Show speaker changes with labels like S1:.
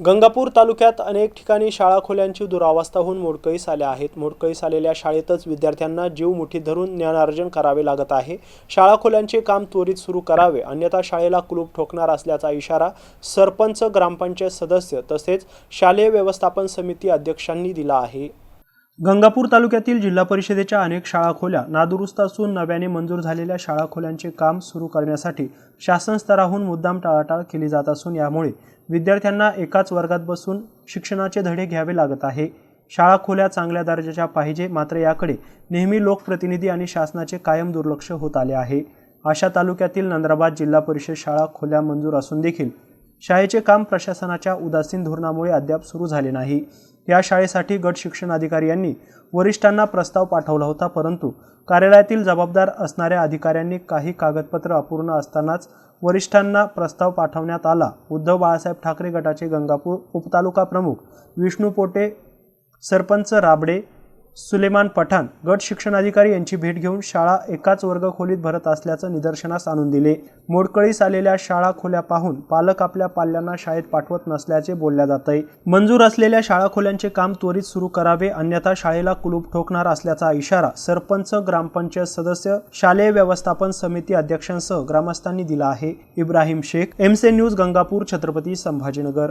S1: गंगापूर तालुक्यात अनेक ठिकाणी शाळा खोल्यांची दुरावस्था होऊन मोडकळीस आल्या आहेत. मोडकळीस आलेल्या शाळेतच विद्यार्थ्यांना जीव मुठी धरून ज्ञानार्जन करावे लागत आहे. शाळा खोल्यांचे काम त्वरित सुरू करावे अन्यथा शाळेला कुलूप ठोकणार असल्याचा इशारा सरपंच ग्रामपंचायत सदस्य तसेच शालेय व्यवस्थापन समिती अध्यक्षांनी दिला आहे. गंगापूर तालुक्यातील जिल्हा परिषदेच्या अनेक शाळा खोल्या नादुरुस्त असून नव्याने मंजूर झालेल्या शाळा खोल्यांचे काम सुरू करण्यासाठी शासन स्तराहून मुद्दाम टाळाटाळ केली जात असून यामुळे विद्यार्थ्यांना एकाच वर्गात बसून शिक्षणाचे धडे घ्यावे लागत आहे. शाळा खोल्या चांगल्या दर्जाच्या पाहिजे मात्र याकडे नेहमी लोकप्रतिनिधी आणि शासनाचे कायम दुर्लक्ष होत आले आहे. अशा तालुक्यातील नंदुरबार जिल्हा परिषद शाळा खोल्या मंजूर असून देखील शाळेचे काम प्रशासनाच्या उदासीन धोरणामुळे अद्याप सुरू झाले नाही. या शाळेसाठी गट शिक्षण अधिकारी यांनी वरिष्ठांना प्रस्ताव पाठवला होता परंतु कार्यालयातील जबाबदार असणाऱ्या अधिकाऱ्यांनी काही कागदपत्र अपूर्ण असतानाच वरिष्ठांना प्रस्ताव पाठवण्यात आला. उद्धव बाळासाहेब ठाकरे गटाचे गंगापूर उपतालुका प्रमुख विष्णू पोटे सरपंच राबडे सुलेमान पठाण गट शिक्षणाधिकारी यांची भेट घेऊन शाळा एकाच वर्ग खोलीत भरत असल्याचं निदर्शनास आणून दिले. मोडकळीस आलेल्या शाळा खोल्या पाहून पालक आपल्या पाल्यांना शाळेत पाठवत नसल्याचे बोलल्या जात आहे मंजूर असलेल्या शाळा खोल्यांचे काम त्वरित सुरू करावे अन्यथा शाळेला कुलूप ठोकणार असल्याचा इशारा सरपंच ग्रामपंचायत सदस्य शालेय व्यवस्थापन समिती अध्यक्षांसह ग्रामस्थांनी दिला आहे. इब्राहिम शेख एमसे न्यूज गंगापूर छत्रपती संभाजीनगर.